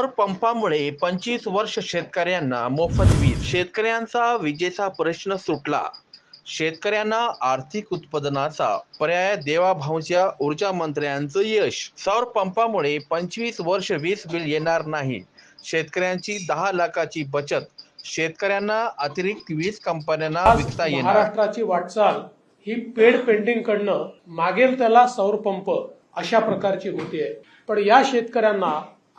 सौर पंपामुळे पंचवीस वर्ष शेतकऱ्यांना मोफत वीज. शेतकऱ्यांचा विजेचा प्रश्न सुटला. शेतकऱ्यांना आर्थिक उत्पादनाचा पर्याय देवाभाऊच्या ऊर्जा मंत्र्यांचं यश. सौर पंपामुळे पंचवीस वर्ष वीज बिल येणार नाही. शेतकऱ्यांची दहा लाखाची बचत. शेतकऱ्यांना अतिरिक्त वीज कंपन्यांना विकता येणार. महाराष्ट्राची वाटचाल ही पेड पेंटिंग कडनं मागेल त्याला सौर पंप अशा प्रकारची होतीये. पण या शेतकऱ्यांना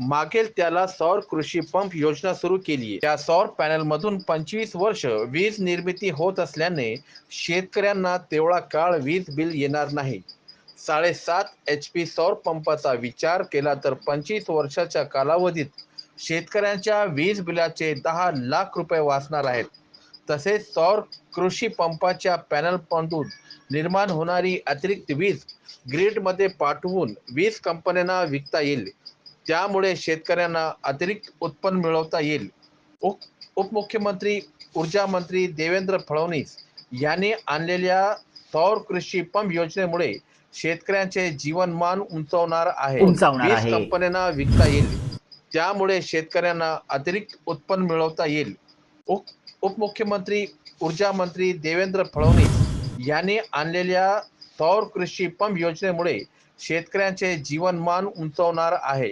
मागेल त्याला सौर कृषी पंप योजना सुरू केली आहे त्या सौर पॅनल मधून पंचवीस वर्ष वीज निर्मिती होत असल्याने शेतकऱ्यांना तेवढा काळ वीज बिल येणार नाही. साडेसात एच पी सौर पंपाचा विचार केला तर पंचवीस वर्षाच्या कालावधीत शेतकऱ्यांच्या वीज बिलाचे दहा लाख रुपये वाचणार आहेत. तसेच सौर कृषी पंपाच्या पॅनलमधून निर्माण होणारी अतिरिक्त वीज ग्रीडमध्ये पाठवून वीज कंपन्यांना विकता येईल. त्यामुळे शेतकऱ्यांना अतिरिक्त उत्पन्न मिळवता येईल. उप उपमुख्यमंत्री ऊर्जा मंत्री देवेंद्र फडणवीस यांनी आणलेल्या सौर कृषी पंप योजनेमुळे शेतकऱ्यांचे जीवनमान उंचावणार आहे. वीज. कंपन्यांना विकता येईल. त्यामुळे शेतकऱ्यांना अतिरिक्त उत्पन्न मिळवता येईल. उप उपमुख्यमंत्री ऊर्जा मंत्री देवेंद्र फडणवीस यांनी आणलेल्या सौर कृषी पंप योजनेमुळे शेतकऱ्यांचे जीवनमान उंचावणार आहे.